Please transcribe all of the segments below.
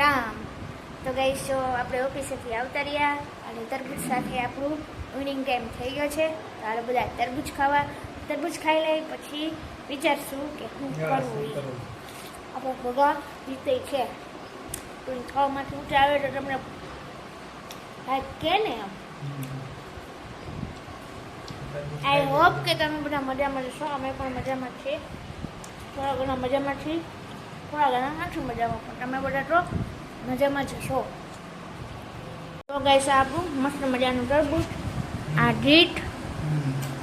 રામ. તો ગઈ જો આપણે ઓફિસેથી આવતા રહ્યા અને તરબૂચ સાથે આપણું ઇવનિંગ ટાઈમ થઈ ગયો છે તો હાલો બધા તરબૂચ ખાવા. તરબૂચ ખાઈ લઈ પછી વિચારશું કે શું કરવું. આપણો ભગવાન જીતે છે. તો ખાવામાંથી ઊંચા આવે તો તમને કે ને આમ આઈ હોપ કે તમે બધા મજામાં રહેશો અમે પણ મજામાં છીએ. થોડા ઘણા મજામાં છીએ. થોડા ઘણા નથી મજામાં પણ તમે બધા તો મજામાં જશો તો ગાઈસ આપણું મસ્ત મજાનું તરબૂચ આ ગીટ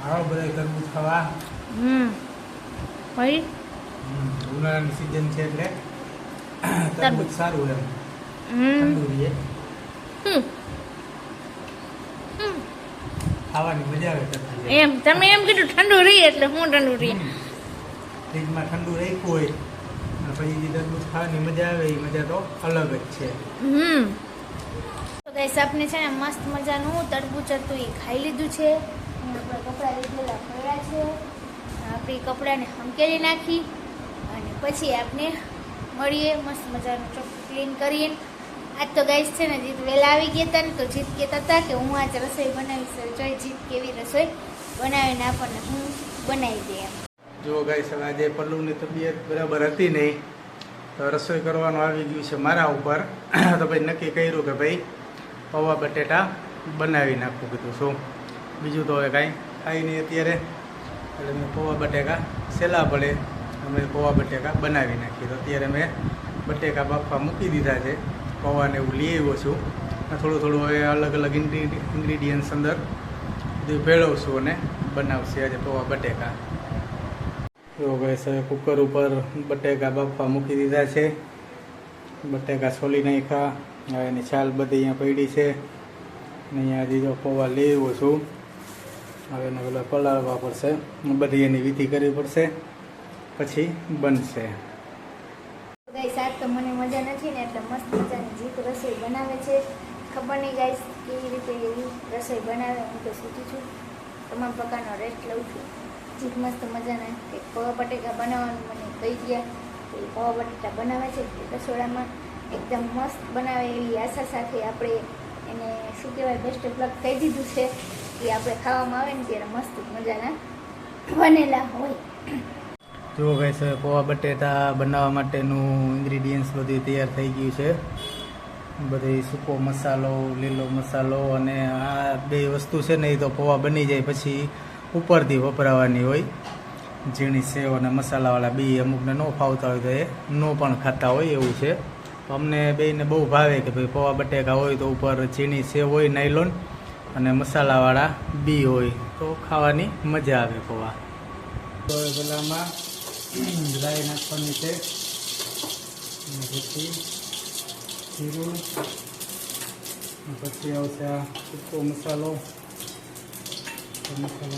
આવો બધા તરબૂચ ખાવા. હમ ભાઈ ઉનાળાની સિઝન છે એટલે તરબૂચ સારું એમ. ઠંડુ હમ. ખાવાની મજા આવે એમ તમે એમ કીધું ઠંડુ રહી એટલે હું ઠંડુ રહી. ફ્રીજમાં ઠંડુ રાખ્યું હોય. પછી જે ખાવાની મજા આવે, એ મજા તો અલગ જ છે. ગાઈસ આપને છે ને મસ્ત મજાનું તરબૂચ હતું એ ખાઈ લીધું છે. આપણે કપડાં લીધેલા પડ્યા છે. આપણે કપડાને હંકેલી નાખી અને પછી આપણે મળીએ મસ્ત મજાનું ચોખ્ખું ક્લીન કરીએ આજ તો ગાઈસ છે ને જીત વહેલા આવી ગયા હતા ને, તો જીત કહેતા હતા કે હું આજ રસોઈ બનાવીશ. જોઈ જીત કેવી રસોઈ બનાવીને આપણને હું બનાવી દે એમ. જો ગાઈ હવે આજે પલ્લુની તબિયત બરાબર હતી નહીં, તો રસોઈ કરવાનું આવી ગયું છે મારા ઉપર. તો ભાઈ નક્કી કર્યું કે ભાઈ પૌવા બટેટા બનાવી નાખું કીધું શું બીજું તો હવે કાંઈ ખાઈ નહીં અત્યારે. એટલે મેં પૌવા બટેકા સહેલા પડે, અમે પૌવા બટેકા બનાવી નાખીએ. તો અત્યારે મેં બટેકા બાફવા મૂકી દીધા છે. પૌવાને એવું લઈ આવ્યો છું. થોડું થોડું હવે અલગ અલગ ઇન્ગ્રીડિયન્ટ્સ અંદર બધું ભેળવશું અને બનાવશે આજે પૌવા બટેકા. જો ગેસ હવે કુકર ઉપર બટેકા બાફવા મૂકી દીધા છે. બટેકા છોલી નાખ્યા. હવે એની છાલ બધી અહીંયા પડી છે. અને અહીંયા હજી જો પૌવા લેવો છું. હવે એને પેલા પલાળવા પડશે. બધી એની વિધિ કરવી પડશે. પછી બનશે. આજ તો મને મજા નથી ને એટલે મસ્ત મજાની જીત રસોઈ બનાવે છે. ખબર નહીં ગાઈસ કેવી રીતે એવી રસોઈ બનાવે હું તો શીખી છું. તમામ પ્રકારનો રેસ્ટ લઉં છું. જીત મસ્ત મજાના કે પૌવા બટેકા બનાવવાનું મને કહી ગયા. કે પૌવા બટેટા બનાવે છે રસોડામાં એકદમ મસ્ત બનાવે એવી આશા સાથે આપણે એને શું કહેવાય બેસ્ટ પ્લગ કહી દીધું છે કે આપણે ખાવામાં આવે ને ત્યારે મસ્ત મજાના બનેલા હોય. જો હવે પૌવા બટેટા બનાવવા માટેનું ઇન્ગ્રીડિયન્ટ્સ બધું તૈયાર થઈ ગયું છે. બધી સૂકો મસાલો, લીલો મસાલો અને આ બે વસ્તુ છે ને એ તો પૌવા બની જાય પછી ઉપરથી વપરાવાની હોય. ઝીણી સેવ અને મસાલાવાળા બી અમુકને ન ફાવતા હોય તો એ ન પણ ખાતા હોય એવું છે. તો અમને બેને બહુ ભાવે કે ભાઈ પૌવા બટેકા હોય તો ઉપર ઝીણી સેવ હોય, નાયલોન અને મસાલાવાળા બી હોય તો ખાવાની મજા આવે પૌવા. પેલામાં ડ્રાય નાખવાની છે. પછી જીરું. પછી આવશે આ સૂકો મસાલો તો મસાલાની અંદર જીરું, પાન નાખી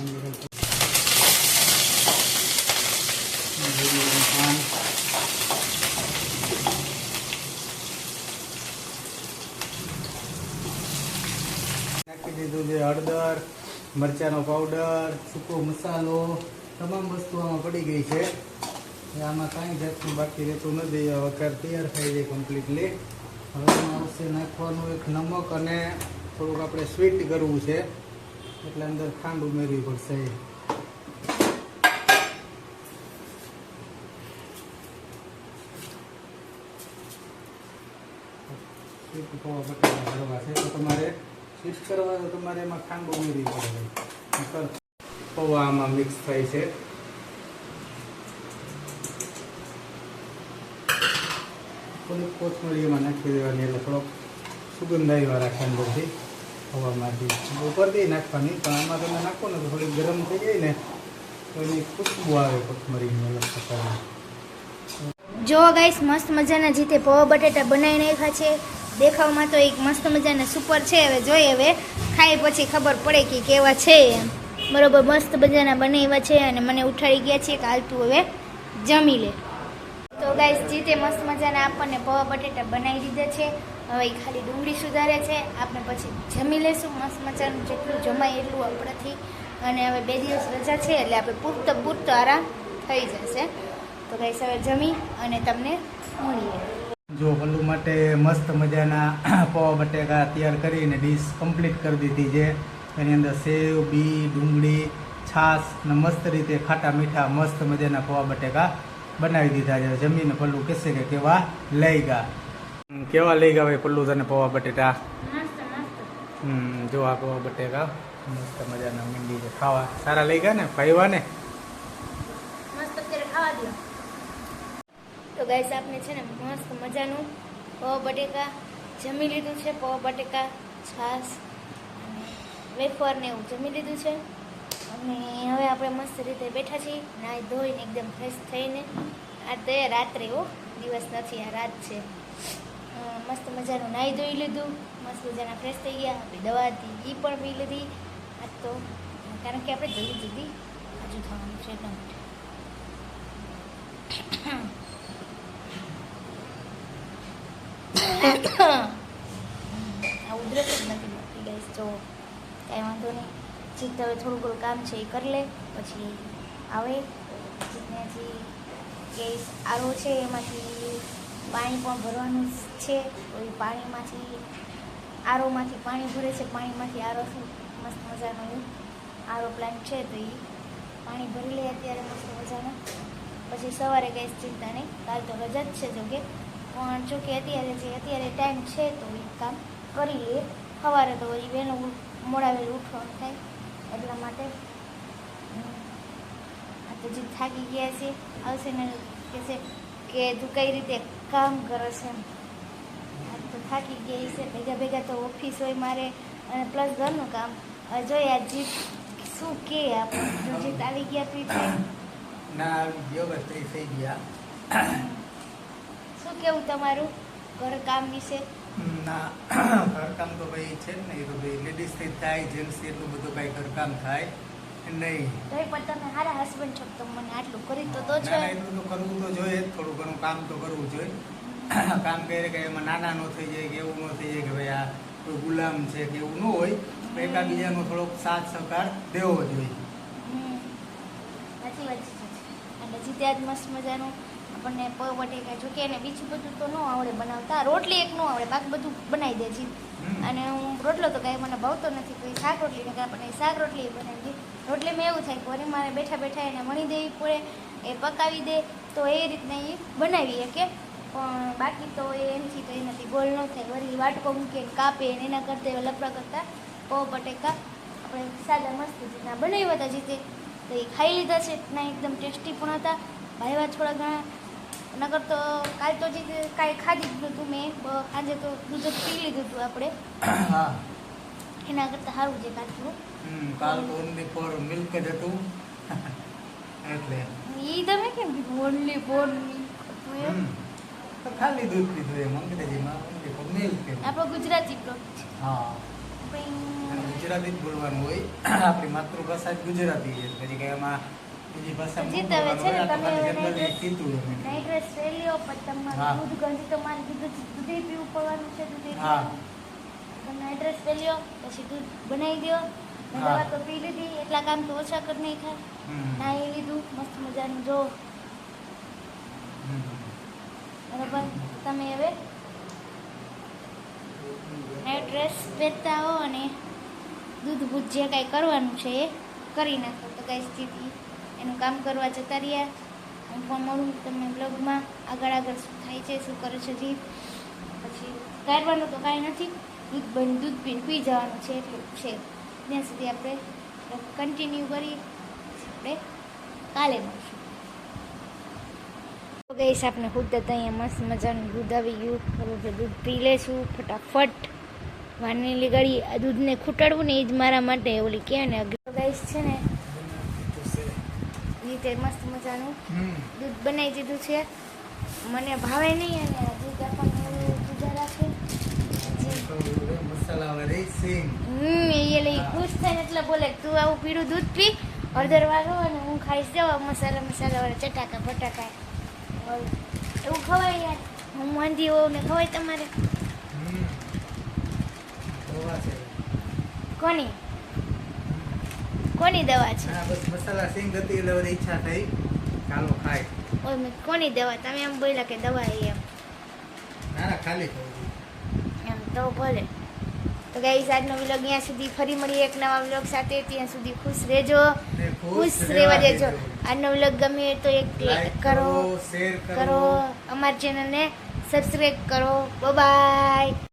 દીધું છે હળદર, મરચાંનો પાવડર સૂકો મસાલો, તમામ વસ્તુ આમાં પડી ગઈ છે. આમાં કાંઈ જાતનું બાકી રહેતું નથી. વઘાર તૈયાર થઈ જાય કમ્પ્લીટલી હવે આવશે નાખવાનું એક નમક અને થોડુંક આપણે સ્વીટ કરવું છે. એટલે અંદર ખાંડ ઉમેરવી પડશે. ભરવા છે તમારે તમારે એમાં ખાંડ ઉમેરવી પડે. પૌવા મિક્સ થાય છે. થોડીક કોથમરી એમાં નાખી દેવાની, એટલે થોડોક સુગંધ આવ્યા રાખે અંદરથી હવામાંથી ઉપરથી નાખવાની, પણ આમાં તમે નાખો ને તો થોડી ગરમ થઈ જાય ને, તો એની ખુશ્બુ આવે કોથમરીની અલગ પ્રકારની. જો ગાઈસ, મસ્ત મજાના જીતે પૌવા બટેટા બનાવી નાખ્યા છે, દેખાવમાં તો એક મસ્ત મજાના સુપર છે, હવે જોઈએ હવે, ખાઈ પછી ખબર પડે કે કેવા છે એમ. બરોબર, મસ્ત મજાના બનાવ્યા છે અને મને ઉઠાડી ગયા છે કે હાલતું હવે જમી લે. તો ગાઈસ જીતે મસ્ત મજાના આપણને પૌવા બટેટા બનાવી દીધા છે હવે એ ખાલી ડુંગળી સુધારે છે. આપણે પછી જમી લેશું મસ્ત મજાનું જેટલું જમાય એટલું આપણાથી. અને હવે બે દિવસ રજા છે એટલે આપણે પૂરતો પૂરતો આરામ થઈ જશે. તો ગાઈસ હવે જમી અને તમને મળીએ. જો પલ્લુ માટે મસ્ત મજાના પૌવા બટેકા તૈયાર કરીને ડીશ કમ્પ્લીટ કરી દીધી છે. એની અંદર સેવ, બી, ડુંગળી, છાશ ને મસ્ત રીતે ખાટા મીઠા મસ્ત મજાના પૌવા બટેકા બનાવી દીધા છે. જમીને પલ્લું કહેશે કે કેવા લઈ ગયા કેવા લઈ ગયા ભાઈ પલ્લુ તને પૌવા બટેટા? હમ જો આ પૌવા બટેકા. મસ્ત મજાના મીંડી છે. ખાવા. સારા લઈ ગયા ને? ભાઈવા ને ખાવા તો ગાઈસ આપને છે ને મસ્ત મજાનું પૌવા બટેકા જમી લીધું છે. પૌવા બટેકા અને વેફર ને એવું જમી લીધું છે. અને હવે આપણે મસ્ત રીતે બેઠા છીએ. નાહી ધોઈને એકદમ ફ્રેશ થઈને. આ તો રાત્રે હો. દિવસ નથી આ રાત છે. મસ્ત મજાનું નાહી ધોઈ લીધું, મસ્ત મજાના ફ્રેશ થઈ ગયા, આપણી દવા હતી એ પણ પી લીધી. આજ તો, કારણ કે આપણે જલ્દી જલ્દી હજુ થવાનું છે એટલા માટે. આ ઉધરસ જ નથી મળતી ગઈ તો કાંઈ વાંધો નહીં. જીત હવે થોડું ઘણું કામ છે એ કરી લે, પછી આવે. જીતને હજી ગેસ આરો છે એમાંથી પાણી પણ ભરવાનું છે. પાણીમાંથી, આરોમાંથી પાણી ભરે છે. પાણીમાંથી આરો શું મસ્ત મજાનો આરો પ્લાન્ટ છે તો એ પાણી ભરી લે અત્યારે મસ્ત મજાનો. પછી સવારે ગેસ ચિંતા નહીં. કાલ તો રજા જ છે જો કે પણ જોકે અત્યારે જે અત્યારે ટાઈમ છે તો એ કામ કરી લઈએ સવારે તો એ વહેલું મોડા વહેલું ઉઠવાનું થાય. એટલા માટે. તો જે થાકી ગયા છે. આવશે ને, કહેશે કે તું કઈ રીતે કામ કરે છે આજ તો થાકી ગઈ છે ભેગા ભેગા તો ઓફિસ હોય મારે અને પ્લસ ઘરનું કામ. જોઈએ આ જીત શું કે આપણે? જીત આવી ગયા થાય. ના યોગા સ્ત્રી થઈ ગયા. શું કેવું તમારું ઘર કામ વિશે? ના ઘરકામ તો ભાઈ છે ને એ તો ભાઈ લેડીઝથી થાય જેન્ટ્સથી એટલું બધું કાંઈ ઘરકામ થાય. નહીં. તોય પણ તમે સારા હસબન્ડ છો તો મને આટલું કરી તો તો એટલું તો કરવું તો જોઈએ. થોડું ઘણું કામ તો કરવું જોઈએ. કામ કરે કે એમાં નાના ન થઈ જાય કે એવું ન થઈ જાય કે ભાઈ આ કોઈ ગુલામ છે કે એવું ન હોય તો એકાબીજાનો થોડોક સાથ સહકાર દેવો જોઈએ. સાચી વાત છે અને જીત્યા મસ્ત મજાનું આપણને પગ બટેકા જો કે એને બીજું બધું તો ન આવડે બનાવતા. રોટલી એક ન આવડે બાકી બધું બનાવી દે છે અને હું રોટલો તો કાંઈ મને ભાવતો નથી કોઈ શાક રોટલી ને કાંઈ પણ શાક રોટલી બનાવી બનાવી દે રોટલીમાં એવું થાય કે વળી મારે બેઠા બેઠા એને વણી દેવી પડે એ પકાવી દે, તો એ રીતના એ બનાવી શકે. પણ બાકી તો એ એમથી તો એનાથી ગોળ ન થાય. વળી વાટકો મૂકે ને કાપે ને એના કરતાં લપડા કરતાં પૌ બટેકા. આપણે સાદા મસ્ત રીતના બનાવ્યા હતા જીતે તો. એ ખાઈ લીધા છે. ના, એકદમ ટેસ્ટી પણ હતા. ભાઈવા થોડા ઘણા નગર તો કાલ તો જે કાંઈ ખાધી જ નહોતું મેં. આજે તો દૂધ જ પી લીધું હતું આપણે. હા. એના કરતાં સારું છે કાચું હમ, કાલ ઓનલી ફોર મિલ્ક જ હતું. એટલે. ઈ તમે કેમ કીધું? Only for milk. ખાલી દૂધ પીધું એમ. અંગ્રેજીમાં ઓનલી ફોર મિલ્ક આપણો ગુજરાતી પ્લો હા. ગુજરાતી જ બોલવાનું હોય. આપણી માતૃભાષા જ ગુજરાતી છે. પછી કઈ એમાં બીજી ભાષા છે ને તમે જનરલી કીધું એમ. નાઇટ ડ્રેસ લઈ લ્યો પછી તમારું દૂધ ગંજી તો મારે દૂધ પીવું પડવાનું છે દૂધે હા. તમે એડ્રેસ ડ્રેસ લ્યો પછી દૂધ બનાવી દો. મેં દવા તો પી લીધી એટલા કામ તો ઓછા કરી નહીં થાય. હમ. નાહી લીધું મસ્ત મજાનું જો. બરાબર? તમે હવે નાઇટ ડ્રેસ પહેરતા હો અને દૂધ બૂધ જે કાંઈ કરવાનું છે એ કરી નાખો. તો કાંઈ સ્થિતિ એનું કામ કરવા જતા રહ્યા. હું પણ મળું તમને બ્લોગમાં આગળ આગળ શું થાય છે શું કરે છે જીત પછી કાઢવાનું તો કાંઈ નથી. દૂધ બન દૂધ પીને પી જવાનું છે એટલું છે. ત્યાં સુધી આપણે કન્ટિન્યુ કરી આપણે કાલે મળશું. તો ગઈશ આપણે ખુદ અહીંયા મસ્ત મજાનું દૂધ આવી ગયું. આપણે દૂધ પી લેશું ફટાફટ. વાનીલી ગળી આ દૂધને ખૂટાડવું ને એ જ મારા માટે ઓલી કહે ને ગઈશ છે ને રીતે મસ્ત મજાનું દૂધ બનાવી દીધું છે. મને ભાવે નહીં અને દૂધ આપણને જી. તો મસાલા વાળી સિંગ હમ, એ લઈ ખુશ થઈને એટલે બોલે, તું આવું પીળું દૂધ પી, હળદર વાળો અને હું ખાઈશ જવા મસાલા મસાલા ચટાકા, બટાકા. એવું ખવાય યાર, હું વાંધી હોઉં ને ખવાય તમારે. કોની? કોની દવા છે? બસ મસાલા એટલે કોની દવા? તમે એમ બોલ્યા કે દવા ખાલી. તો ભલે. તો ગાઈસ આજનો વ્લોગ અહીંયા સુધી ફરી મળીએ એક નવા વ્લોગ સાથે. ત્યાં સુધી ખુશ રહેજો. ખુશ રહેવા દેજો. આજનો વ્લોગ ગમે તો એક લાઈક કરો શેર કરો. અમારી ચેનલને સબસ્ક્રાઈબ કરો. બાય